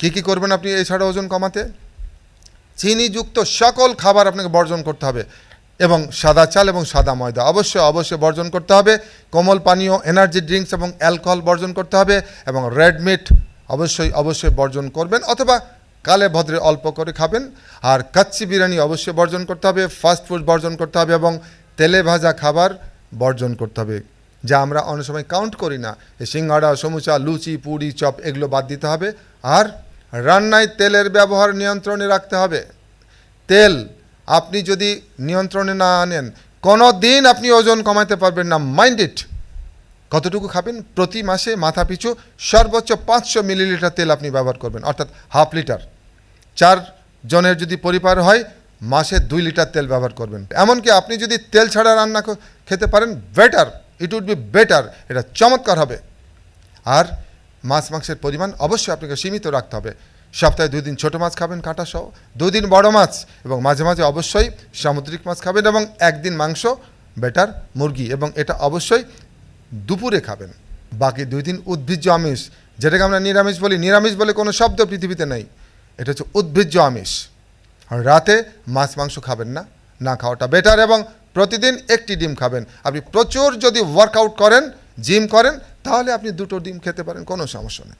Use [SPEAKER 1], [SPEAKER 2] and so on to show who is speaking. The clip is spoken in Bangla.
[SPEAKER 1] কী কী করবেন আপনি এছাড়া ওজন কমাতে? চিনিযুক্ত সকল খাবার আপনাকে বর্জন করতে হবে এবং সাদা চাল এবং সাদা ময়দা। অবশ্যই অবশ্যই বর্জন করতে হবে। কোমল পানীয় এনার্জি ড্রিঙ্কস এবং অ্যালকোহল বর্জন করতে হবে এবং রেড মিট অবশ্যই অবশ্যই বর্জন করবেন অথবা কালে ভদ্রে অল্প করে খাবেন। আর কাচ্চি বিরিয়ানি অবশ্যই বর্জন করতে হবে ফাস্ট ফুড বর্জন করতে হবে এবং তেলে ভাজা খাবার বর্জন করতে হবে, যা আমরা অনেক সময় কাউন্ট করি না। সিঙ্গাড়া, সমুচা, লুচি, পুরি, চপ এগুলো বাদ দিতে হবে। আর রান্নায় তেলের ব্যবহার নিয়ন্ত্রণে রাখতে হবে। তেল আপনি যদি নিয়ন্ত্রণে না আনেন কোনো দিন আপনি ওজন কমাতে পারবেন না। মাইন্ড ইট কতটুকু খাবেন? প্রতি মাসে মাথা পিছু সর্বোচ্চ পাঁচশো মিলিলিটার তেল আপনি ব্যবহার করবেন, অর্থাৎ হাফ লিটার। চার জনের যদি পরিবার হয়, মাসে দুই লিটার তেল ব্যবহার করবেন। এমনকি আপনি যদি তেল ছাড়া রান্না খেতে পারেন better it would be better এটা চমৎকার হবে। আর মাছ মাংসের পরিমাণ অবশ্যই আপনাকে সীমিত রাখতে হবে। সপ্তাহে দুই দিন ছোটো মাছ খাবেন কাঁটা সহ দুই দিন বড় মাছ এবং মাঝে মাঝে অবশ্যই সামুদ্রিক মাছ খাবেন এবং একদিন মাংস বেটার মুরগি এবং এটা অবশ্যই দুপুরে খাবেন। বাকি দুই দিন উদ্ভিজ্জ আমিষ, যেটাকে আমরা নিরামিষ বলি, নিরামিষ বলে কোনো শব্দ পৃথিবীতে নেই। এটা হচ্ছে উদ্ভিজ্জ আমিষ। রাতে মাছ মাংস খাবেন না না খাওয়াটা বেটার এবং প্রতিদিন একটি ডিম খাবেন। আপনি প্রচুর যদি ওয়ার্কআউট করেন জিম করেন তাহলে আপনি দুটো ডিম খেতে পারেন কোনো সমস্যা নেই।